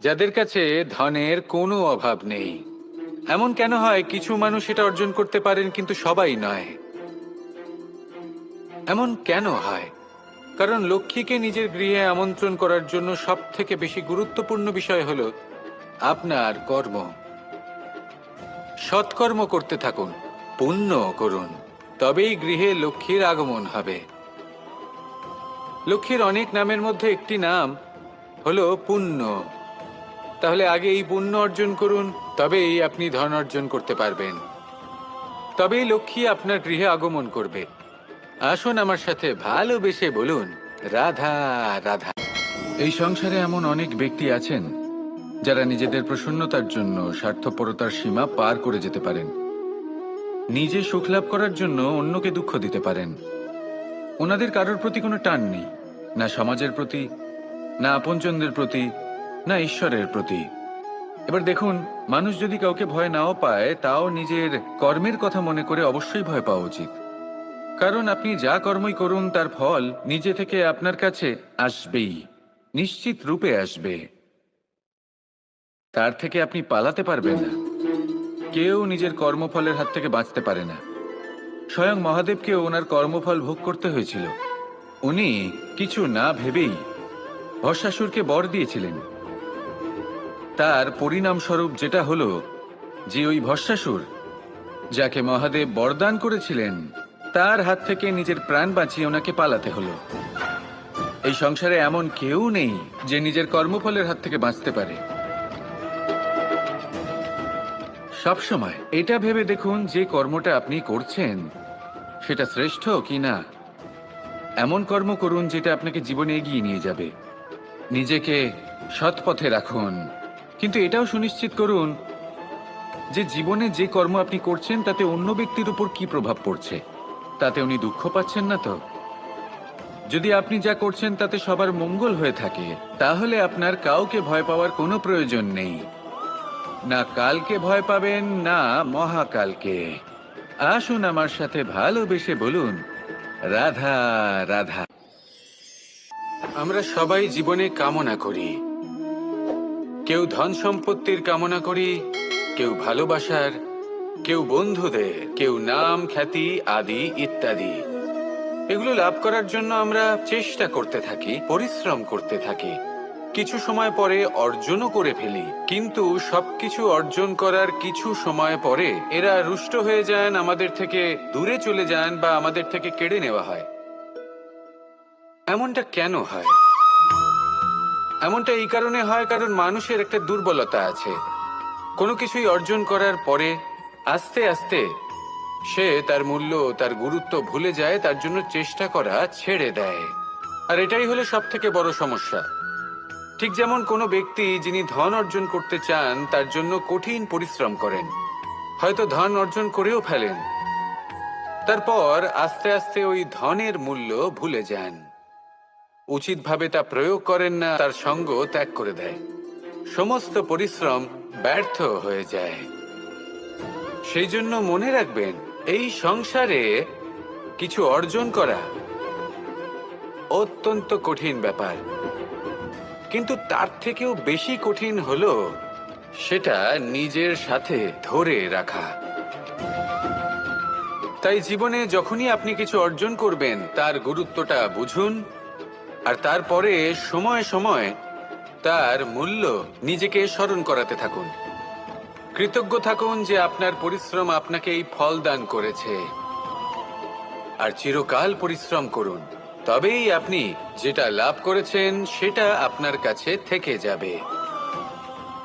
যাদের কাছে ধনের কোনো অভাব নেই। এমন কেন হয় কিছু মানুষ এটা অর্জন করতে পারেন কিন্তু সবাই নয়? এমন কেন হয়? কারণ লক্ষ্মীকে নিজের গৃহে আমন্ত্রণ করার জন্য সব থেকে বেশি গুরুত্বপূর্ণ বিষয় হল আপনার কর্ম। সৎকর্ম করতে থাকুন, পুণ্য করুন, তবেই গৃহে লক্ষ্মীর আগমন হবে। লক্ষ্মীর অনেক নামের মধ্যে একটি নাম হলো পুণ্য। তাহলে আগে এই পুণ্য অর্জন করুন, তবেই আপনি ধন অর্জন করতে পারবেন। তবেই লক্ষ্মী আপনার গৃহে আগমন করবে। আসুন আমার সাথে ভালোবেসে বলুন, রাধা রাধা। এই সংসারে এমন অনেক ব্যক্তি আছেন, যারা নিজেদের প্রসন্নতার জন্য স্বার্থপরতার সীমা পার করে যেতে পারেন। নিজে সুখ লাভ করার জন্য অন্যকে দুঃখ দিতে পারেন। ওনাদের কারোর প্রতি কোনো টান নেই, না সমাজের প্রতি, না আপনজনদের প্রতি না, ঈশ্বরের প্রতি। এবার দেখুন, মানুষ যদি কাউকে ভয় নাও পায়, তাও নিজের কর্মের কথা মনে করে অবশ্যই ভয় পাওয়া উচিত। কারণ আপনি যা কর্মই করুন, তার ফল নিজে থেকে আপনার কাছে আসবেই, নিশ্চিত রূপে আসবে। তার থেকে আপনি পালাতে পারবেন না। কেউ নিজের কর্মফলের হাত থেকে বাঁচতে পারে না। স্বয়ং মহাদেবকে ওনার কর্মফল ভোগ করতে হয়েছিল। উনি কিছু না ভেবেই ভস্মাসুরকে বর দিয়েছিলেন। তার পরিণামস্বরূপ যেটা হলো যে ওই ভস্মাসুর যাকে মহাদেব বরদান করেছিলেন, তার হাত থেকে নিজের প্রাণ বাঁচিয়ে ওনাকে পালাতে হলো। এই সংসারে এমন কেউ নেই যে নিজের কর্মফলের হাত থেকে বাঁচতে পারে। সবসময় এটা ভেবে দেখুন যে কর্মটা আপনি করছেন, সেটা শ্রেষ্ঠ কি না। এমন কর্ম করুন যেটা আপনাকে জীবনে এগিয়ে নিয়ে যাবে। নিজেকে সৎপথে রাখুন। কিন্তু এটাও সুনিশ্চিত করুন যে জীবনে যে কর্ম আপনি করছেন, তাতে অন্য ব্যক্তির উপর কি প্রভাব পড়ছে? তাতে উনি দুঃখ পাচ্ছেন না তো? যদি আপনি যা করছেন, তাতে সবার মঙ্গল হয়ে থাকে, তাহলে আপনার কাউকে ভয় পাওয়ার কোনো প্রয়োজন নেই। না কালকে ভয় পাবেন, না মহাকালকে। আসুন আমার সাথে ভালোবেসে বলুন, রাধা রাধা। আমরা সবাই জীবনে কামনা করি। কেউ ধন সম্পত্তির কামনা করি, কেউ ভালোবাসার, কেউ বন্ধুদের, কেউ নাম, খ্যাতি, আদি ইত্যাদি। এগুলো লাভ করার জন্য আমরা চেষ্টা করতে থাকি, পরিশ্রম করতে থাকি। কিছু সময় পরে অর্জনও করে ফেলি, কিন্তু সবকিছু অর্জন করার কিছু সময় পরে এরা রুষ্ট হয়ে যান, আমাদের থেকে দূরে চলে যান বা আমাদের থেকে কেড়ে নেওয়া হয়। এমনটা কেন হয়? এমনটা এই কারণে হয় কারণ মানুষের একটা দুর্বলতা আছে। কোনো কিছুই অর্জন করার পরে আস্তে আস্তে সে তার মূল্য, তার গুরুত্ব ভুলে যায়, তার জন্য চেষ্টা করা ছেড়ে দেয়। আর এটাই হলো সব থেকে বড় সমস্যা। ঠিক যেমন কোনো ব্যক্তি যিনি ধন অর্জন করতে চান, তার জন্য কঠিন পরিশ্রম করেন। হয়তো ধন অর্জন করেও ফেলেন। তারপর আস্তে আস্তে ওই ধনের মূল্য ভুলে যান। উচিতভাবে তা প্রয়োগ করেন না, তার সঙ্গ ত্যাগ করে দেয়। সমস্ত পরিশ্রম ব্যর্থ হয়ে যায়। সেই জন্য মনে রাখবেন, এই সংসারে কিছু অর্জন করা অত্যন্ত কঠিন ব্যাপার। কিন্তু তার থেকেও বেশি কঠিন হলো সেটা নিজের সাথে ধরে রাখা। তাই জীবনে যখনই আপনি কিছু অর্জন করবেন, তার গুরুত্বটা বুঝুন আর তারপরে সময় সময় তার মূল্য নিজেকে স্মরণ করাতে থাকুন। কৃতজ্ঞ থাকুন যে আপনার পরিশ্রম আপনাকে এই ফল দান করেছে। আর চিরকাল পরিশ্রম করুন, তবেই আপনি যেটা লাভ করেছেন সেটা আপনার কাছে থেকে যাবে।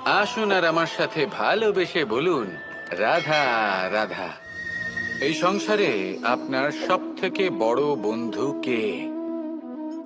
আসুন আর আমার সাথে ভালোবেসে বলুন, রাধা রাধা। এই সংসারে আপনার সব থেকে বড় বন্ধু কে?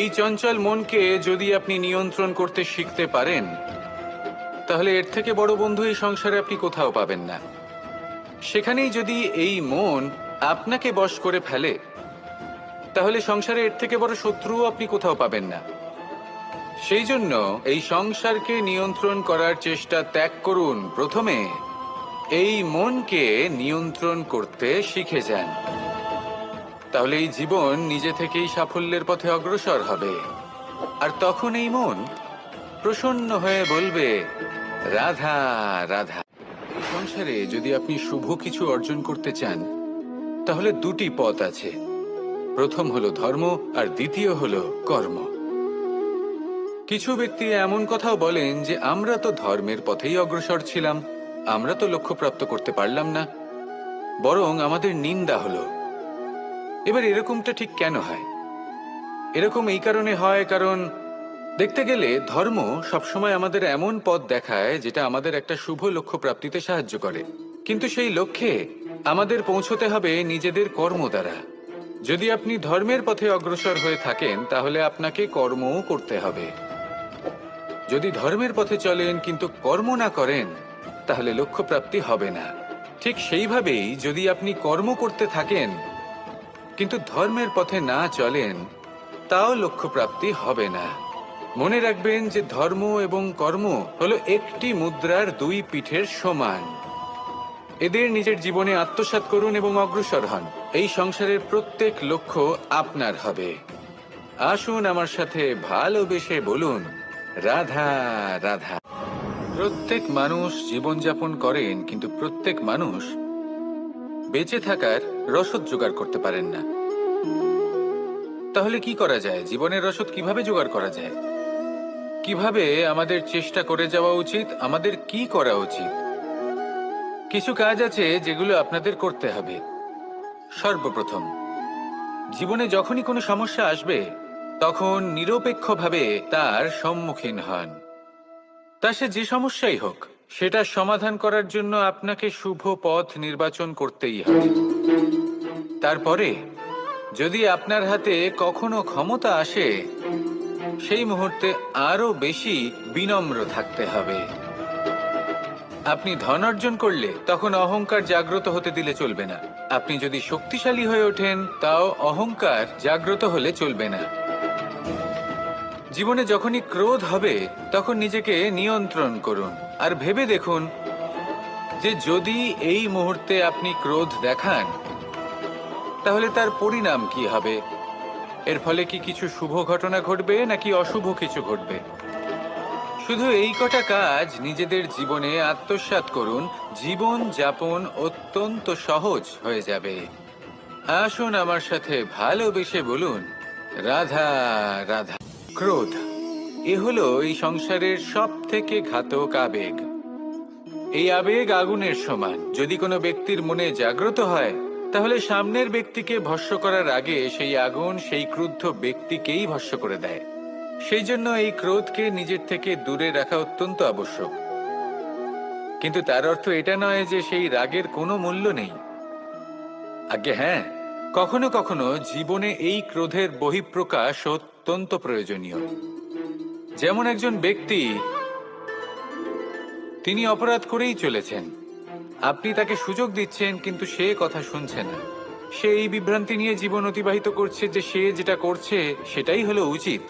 এই চঞ্চল মনকে যদি আপনি নিয়ন্ত্রণ করতে শিখতে পারেন, তাহলে এর থেকে বড় বন্ধু এই সংসারে আপনি কোথাও পাবেন না। সেখানেই যদি এই মন আপনাকে বশ করে ফেলে, তাহলে সংসারে এর থেকে বড় শত্রুও আপনি কোথাও পাবেন না। সেই জন্য এই সংসারকে নিয়ন্ত্রণ করার চেষ্টা ত্যাগ করুন। প্রথমে এই মনকে নিয়ন্ত্রণ করতে শিখে যান। তাহলে এই জীবন নিজে থেকেই সাফল্যের পথে অগ্রসর হবে। আর তখন এই মন প্রসন্ন হয়ে বলবে, রাধা রাধা। সংসারে যদি আপনি শুভ কিছু অর্জন করতে চান, তাহলে দুটি পথ আছে। প্রথম হলো ধর্ম, আর দ্বিতীয় হলো কর্ম। কিছু ব্যক্তি এমন কথাও বলেন যে, আমরা তো ধর্মের পথেই অগ্রসর ছিলাম, আমরা তো লক্ষ্যপ্রাপ্ত করতে পারলাম না, বরং আমাদের নিন্দা হলো। এবার এরকমটা ঠিক কেন হয়? এরকম এই কারণে হয় কারণ দেখতে গেলে ধর্ম সবসময় আমাদের এমন পথ দেখায় যেটা আমাদের একটা শুভ লক্ষ্য প্রাপ্তিতে সাহায্য করে। কিন্তু সেই লক্ষ্যে আমাদের পৌঁছতে হবে নিজেদের কর্ম দ্বারা। যদি আপনি ধর্মের পথে অগ্রসর হয়ে থাকেন, তাহলে আপনাকে কর্মও করতে হবে। যদি ধর্মের পথে চলেন, কিন্তু কর্ম না করেন, তাহলে লক্ষ্য প্রাপ্তি হবে না। ঠিক সেইভাবেই যদি আপনি কর্ম করতে থাকেন কিন্তু ধর্মের পথে না চলেন, তাও লক্ষ্য প্রাপ্তি হবে না। মনে রাখবেন যে ধর্ম এবং কর্ম হলো একটি মুদ্রার দুই পিঠের সমান। এদের নিজের জীবনে আত্মসাৎ করুন এবং অগ্রসর হন। এই সংসারের প্রত্যেক লক্ষ্য আপনার হবে। আসুন আমার সাথে ভালোবেসে বলুন, রাধা রাধা। প্রত্যেক মানুষ জীবনযাপন করেন, কিন্তু প্রত্যেক মানুষ বেঁচে থাকার রসদ জোগাড় করতে পারেন না। তাহলে কি করা যায়? জীবনের রসদ কীভাবে জোগাড় করা যায়? কীভাবে আমাদের চেষ্টা করে যাওয়া উচিত? আমাদের কি করা উচিত? কিছু কাজ আছে যেগুলো আপনাদের করতে হবে। সর্বপ্রথম, জীবনে যখনই কোনো সমস্যা আসবে, তখন নিরপেক্ষভাবে তার সম্মুখীন হন। তা সে যে সমস্যাই হোক সেটা সমাধান করার জন্য আপনাকে শুভ পথ নির্বাচন করতেই হবে। তারপরে, যদি আপনার হাতে কখনো ক্ষমতা আসে, সেই মুহূর্তে আরও বেশি বিনম্র থাকতে হবে। আপনি ধন অর্জন করলে তখন অহংকার জাগ্রত হতে দিলে চলবে না। আপনি যদি শক্তিশালী হয়ে ওঠেন, তাও অহংকার জাগ্রত হলে চলবে না। জীবনে যখনই ক্রোধ হবে, তখন নিজেকে নিয়ন্ত্রণ করুন। আর ভেবে দেখুন যে যদি এই মুহূর্তে আপনি ক্রোধ দেখান, তাহলে তার পরিণাম কি হবে? এর ফলে কি কিছু শুভ ঘটনা ঘটবে, নাকি অশুভ কিছু ঘটবে? শুধু এই কটা কাজ নিজেদের জীবনে আত্মসাৎ করুন। জীবন যাপন অত্যন্ত সহজ হয়ে যাবে। আসুন আমার সাথে ভালোবেসে বলুন, রাধা রাধা। ক্রোধ। এ হলো এই সংসারের সব থেকে ঘাতক আবেগ। এই আবেগ আগুনের সমান। যদি কোনো ব্যক্তির মনে জাগ্রত হয়, তাহলে সামনের ব্যক্তিকে ভস্য করার আগে সেই আগুন সেই ক্রুদ্ধ ব্যক্তিকেই ভস্য করে দেয়। সেই জন্য এই ক্রোধকে নিজের থেকে দূরে রাখা অত্যন্ত আবশ্যক। কিন্তু তার অর্থ এটা নয় যে সেই রাগের কোনো মূল্য নেই। আগে হ্যাঁ কখনো কখনো জীবনে এই ক্রোধের বহিঃপ্রকাশ অত্যন্ত প্রয়োজনীয়। যেমন একজন ব্যক্তি তিনি অপরাধ করেই চলেছেন, আপনি তাকে সুযোগ দিচ্ছেন, কিন্তু সে কথা শুনছে না। সে এই বিভ্রান্তি নিয়ে জীবন অতিবাহিত করছে যে সে যেটা করছে, সেটাই হলো উচিত।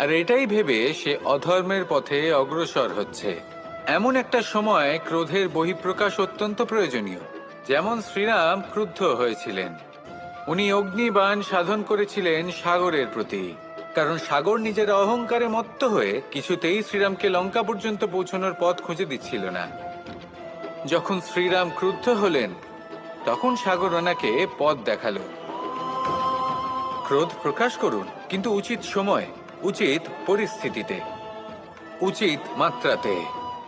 আর এটাই ভেবে সে অধর্মের পথে অগ্রসর হচ্ছে। এমন একটা সময় ক্রোধের বহিঃপ্রকাশ অত্যন্ত প্রয়োজনীয়। যেমন শ্রীরাম ক্রুদ্ধ হয়েছিলেন। উনি অগ্নিবাণ সাধন করেছিলেন সাগরের প্রতি। কারণ সাগর নিজের অহংকারে মত্ত হয়ে কিছুতেই শ্রীরামকে লঙ্কা পর্যন্ত পৌঁছানোর পথ খুঁজে দিচ্ছিল না। যখন শ্রীরাম ক্রুদ্ধ হলেন, তখন সাগর ওনাকে পথ দেখাল। ক্রোধ প্রকাশ করুন, কিন্তু উচিত সময়, উচিত পরিস্থিতিতে, উচিত মাত্রাতে।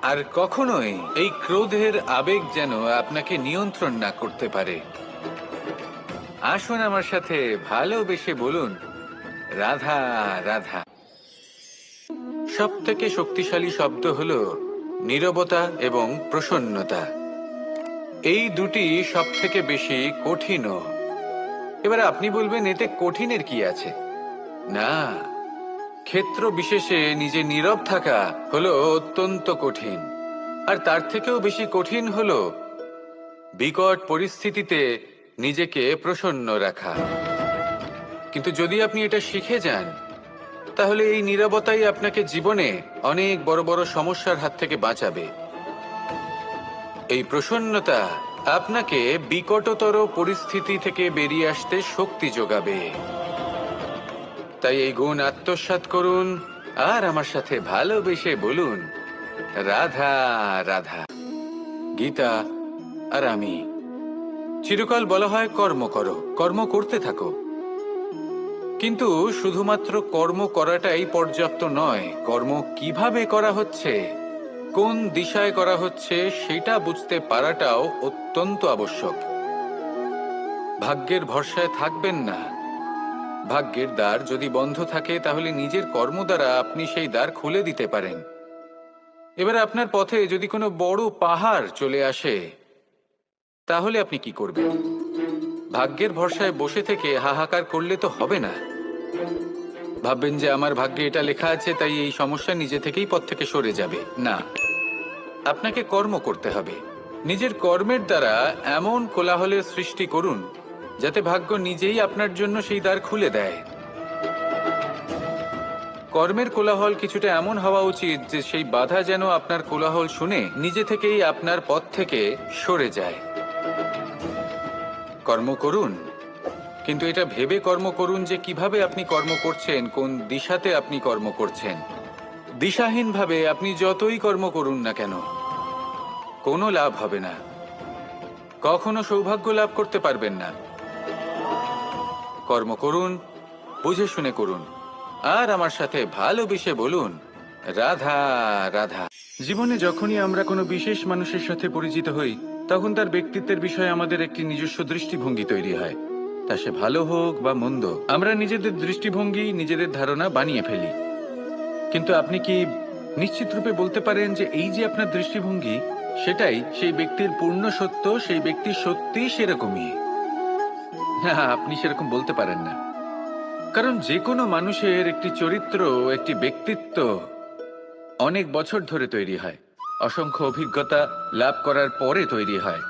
আর কখনোই এই ক্রোধের আবেগ যেন আপনাকে নিয়ন্ত্রণ না করতে পারে। আসুন আমার সাথে ভালোবেসে বলুন রাধা রাধা। সব থেকে শক্তিশালী শব্দ হল নীরবতা এবং প্রসন্নতা। এই দুটি সব থেকে বেশি কঠিনও এবার আপনি বলবেন, এতে কঠিনের কি আছে? না, ক্ষেত্র বিশেষে নিজে নীরব থাকা হলো অত্যন্ত কঠিন। আর তার থেকেও বেশি কঠিন হলো বিকট পরিস্থিতিতে নিজেকে প্রসন্ন রাখা। কিন্তু যদি আপনি এটা শিখে যান, তাহলে এই নীরবতাই আপনাকে জীবনে অনেক বড় বড় সমস্যার হাত থেকে বাঁচাবে। এই প্রসন্নতা আপনাকে বিকটতর পরিস্থিতি থেকে বেরিয়ে আসতে শক্তি যোগাবে। তাই এই গুণ আত্মসাৎ করুন, আর আমার সাথে ভালোবেসে বলুন, রাধা রাধা। গীতা আর আমি। চিরকাল বলা হয় কর্ম করো, কর্ম করতে থাকো। কিন্তু শুধুমাত্র কর্ম করাটাই পর্যাপ্ত নয়, কর্ম কীভাবে করা হচ্ছে, কোন দিশায় করা হচ্ছে, সেটা বুঝতে পারাটাও অত্যন্ত আবশ্যক। ভাগ্যের ভরসায় থাকবেন না। ভাগ্যের দ্বার যদি বন্ধ থাকে, তাহলে নিজের কর্ম দ্বারা আপনি সেই দ্বার খুলে দিতে পারেন। এবার আপনার পথে যদি কোনো বড় পাহাড় চলে আসে, তাহলে আপনি কি করবেন? ভাগ্যের ভরসায় বসে থেকে হাহাকার করলে তো হবে না। ভাববেন যে আমার ভাগ্যে এটা লেখা আছে, তাই এই সমস্যা নিজে থেকেই পথ থেকে সরে যাবে। না, আপনাকে কর্ম করতে হবে। নিজের কর্মের দ্বারা এমন কোলাহলের সৃষ্টি করুন, যাতে ভাগ্য নিজেই আপনার জন্য সেই দ্বার খুলে দেয়। কর্মের কোলাহল কিছুটা এমন হওয়া উচিত যে সেই বাধা যেন আপনার কোলাহল শুনে নিজে থেকেই আপনার পথ থেকে সরে যায়। কর্ম করুন কিন্তু এটা ভেবে কর্ম করুন যে কীভাবে আপনি কর্ম করছেন, কোন দিশাতে আপনি কর্ম করছেন। দিশাহীনভাবে আপনি যতই কর্ম করুন না কেন, কোনো লাভ হবে না। কখনো সৌভাগ্য লাভ করতে পারবেন না। কর্ম করুন, বুঝে শুনে করুন। আর আমার সাথে ভালোবেসে বলুন, রাধা রাধা। জীবনে যখনই আমরা কোনো বিশেষ মানুষের সাথে পরিচিত হই, তখন তার ব্যক্তিত্বের বিষয়ে আমাদের একটি নিজস্ব দৃষ্টিভঙ্গি তৈরি হয়। তা সে ভালো হোক বা মন্দ, আমরা নিজেদের দৃষ্টিভঙ্গি, নিজেদের ধারণা বানিয়ে ফেলি। কিন্তু আপনি কি নিশ্চিত রূপে বলতে পারেন যে এই যে আপনার দৃষ্টিভঙ্গি, সেটাই সেই ব্যক্তির পূর্ণ সত্য, সেই ব্যক্তি সত্যি সেরকমই? না, আপনি সেরকম বলতে পারেন না। কারণ যে কোনো মানুষের একটি চরিত্র, একটি ব্যক্তিত্ব অনেক বছর ধরে তৈরি হয়। অসংখ্য অভিজ্ঞতা লাভ করার পরে তৈরি হয়।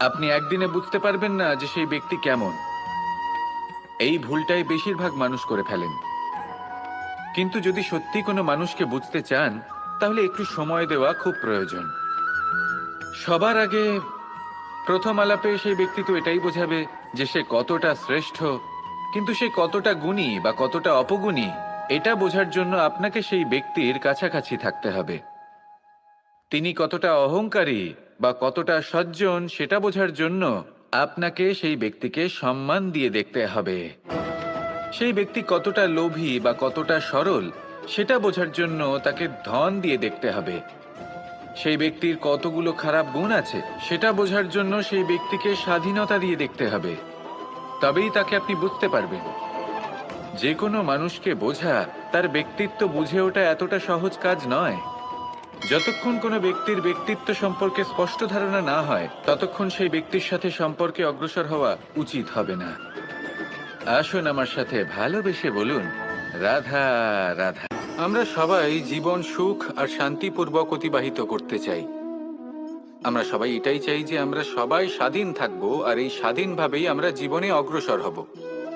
আপনি একদিনে বুঝতে পারবেন না যে সেই ব্যক্তি কেমন। এই ভুলটাই বেশিরভাগ মানুষ করে ফেলেন। কিন্তু যদি সত্যি কোনো মানুষকে বুঝতে চান, তাহলে একটু সময় দেওয়া খুব প্রয়োজন। সবার আগে প্রথম আলাপে সেই ব্যক্তি তো এটাই বোঝাবে যে সে কতটা শ্রেষ্ঠ, কিন্তু সে কতটা গুণী বা কতটা অপগুণী, এটা বোঝার জন্য আপনাকে সেই ব্যক্তির কাছাকাছি থাকতে হবে। তিনি কতটা অহংকারী বা কতটা সজ্জন, সেটা বোঝার জন্য আপনাকে সেই ব্যক্তিকে সম্মান দিয়ে দেখতে হবে। সেই ব্যক্তি কতটা লোভী বা কতটা সরল, সেটা বোঝার জন্য তাকে ধন দিয়ে দেখতে হবে। সেই ব্যক্তির কতগুলো খারাপ গুণ আছে, সেটা বোঝার জন্য সেই ব্যক্তিকে স্বাধীনতা দিয়ে দেখতে হবে। তবেই তাকে আপনি বুঝতে পারবেন। যে কোনো মানুষকে বোঝা, তার ব্যক্তিত্ব বুঝে ওটা এতটা সহজ কাজ নয়। যতক্ষণ কোনো ব্যক্তির ব্যক্তিত্ব সম্পর্কে স্পষ্ট ধারণা না হয়, ততক্ষণ সেই ব্যক্তির সাথে সম্পর্কে অগ্রসর হওয়া উচিত হবে না। আসুন আমার সাথে ভালোবেসে বলুন, রাধা রাধা। আমরা সবাই জীবন সুখ আর শান্তিপূর্বক অতিবাহিত করতে চাই। আমরা সবাই এটাই চাই যে আমরা সবাই স্বাধীন থাকব আর এই স্বাধীনভাবেই আমরা জীবনে অগ্রসর হব।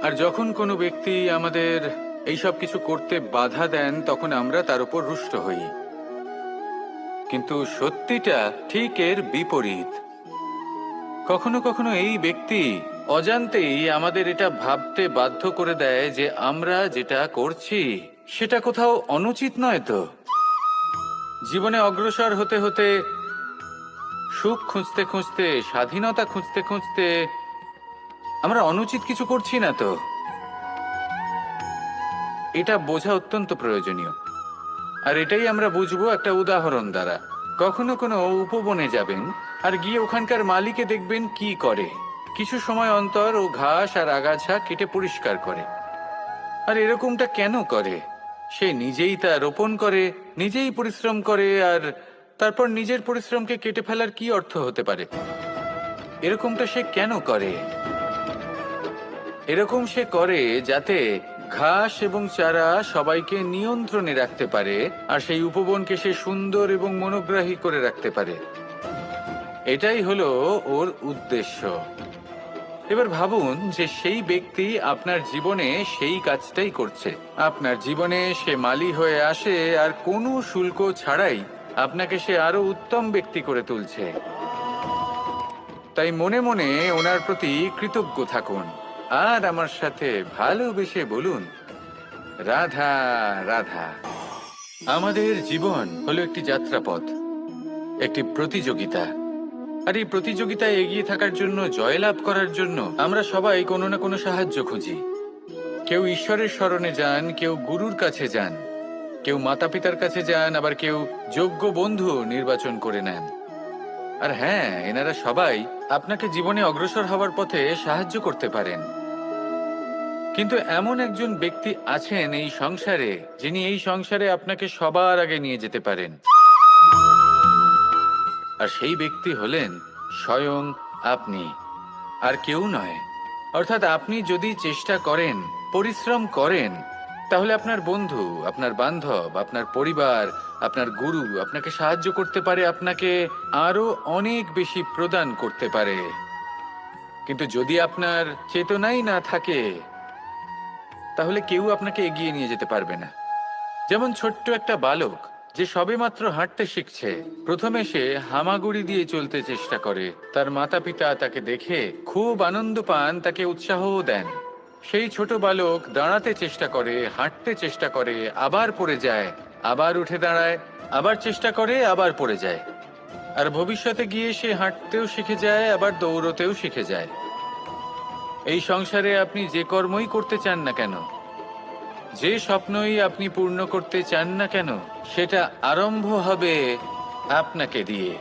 আর যখন কোনো ব্যক্তি আমাদের এইসব কিছু করতে বাধা দেন, তখন আমরা তার উপর রুষ্ট হই। কিন্তু সত্যিটা ঠিক এর বিপরীত। কখনো কখনো এই ব্যক্তি অজান্তেই আমাদের এটা ভাবতে বাধ্য করে দেয় যে আমরা যেটা করছি, সেটা কোথাও অনুচিত নয় তো। জীবনে অগ্রসর হতে হতে, সুখ খুঁজতে খুঁজতে, স্বাধীনতা খুঁজতে খুঁজতে আমরা অনুচিত কিছু করছি না তো। এটা বোঝা অত্যন্ত প্রয়োজনীয়। আর এটাই আমরা বুঝব একটা উদাহরণ দ্বারা। কখনো কোনো উপবনে যাবেন আর গিয়ে ওখানকার মালিকে দেখবেন কি করে। কিছু সময় অন্তর ও ঘাস আর আগাছা কেটে পরিষ্কার করে। আর এরকমটা কেন করে? সে নিজেই তা রোপণ করে, নিজেই পরিশ্রম করে আর তারপর নিজের পরিশ্রমকে কেটে ফেলার কি অর্থ হতে পারে? এরকমটা সে কেন করে? এরকম সে করে যাতে ঘাস এবং চারা সবাইকে নিয়ন্ত্রণে রাখতে পারে, আর সেই উপবনকে সে সুন্দর এবং মনোগ্রাহী করে রাখতে পারে। এটাই হলো ওর উদ্দেশ্য। এবার ভাবুন যে সেই ব্যক্তি আপনার জীবনে সেই কাজটাই করছে। আপনার জীবনে সে মালি হয়ে আসে, আর কোনো শুল্ক ছাড়াই আপনাকে সে আরও উত্তম ব্যক্তি করে তুলছে। তাই মনে মনে ওনার প্রতি কৃতজ্ঞ থাকুন। আর আমার সাথে ভালোবেসে বলুন, রাধা রাধা। আমাদের জীবন হলো একটি যাত্রাপথ, একটি প্রতিযোগিতা। আর এই প্রতিযোগিতায় এগিয়ে থাকার জন্য, জয়লাভ করার জন্য আমরা সবাই কোনো না কোনো সাহায্য খুঁজি। কেউ ঈশ্বরের স্মরণে যান, কেউ গুরুর কাছে যান, কেউ মাতা পিতার কাছে যান, আবার কেউ যোগ্য বন্ধু নির্বাচন করে নেন। আর হ্যাঁ এনারা সবাই আপনাকে জীবনে অগ্রসর হওয়ার পথে সাহায্য করতে পারেন। কিন্তু এমন একজন ব্যক্তি আছেন এই সংসারে, যিনি এই সংসারে আপনাকে সবার আগে নিয়ে যেতে পারেন। আর সেই ব্যক্তি হলেন স্বয়ং আপনি, আর কেউ নয়। অর্থাৎ আপনি যদি চেষ্টা করেন, পরিশ্রম করেন, তাহলে আপনার বন্ধু, আপনার বান্ধব, আপনার পরিবার, আপনার গুরু আপনাকে সাহায্য করতে পারে, আপনাকে আরও অনেক বেশি প্রদান করতে পারে। কিন্তু যদি আপনার চেতনাই না থাকে তাহলে কেউ আপনাকে এগিয়ে নিয়ে যেতে পারবে না। যেমন ছোট্ট একটা বালক, যে সবেমাত্র হাঁটতে শিখছে, প্রথমে সে হামাগুড়ি দিয়ে চলতে চেষ্টা করে, তার মাতা পিতা তাকে দেখে খুব আনন্দ পান, তাকে উৎসাহও দেন। সেই ছোট বালক দাঁড়াতে চেষ্টা করে, হাঁটতে চেষ্টা করে, আবার পড়ে যায়, আবার উঠে দাঁড়ায়, আবার চেষ্টা করে, আবার পড়ে যায়। আর ভবিষ্যতে গিয়ে সে হাঁটতেও শিখে যায়, আবার দৌড়তেও শিখে যায়। এই সংসারে আপনি যে কর্মই করতে চান না কেন? যে স্বপ্নই আপনি পূর্ণ করতে চান না কেন, সেটা আরম্ভ হবে আপনাকে দিয়ে।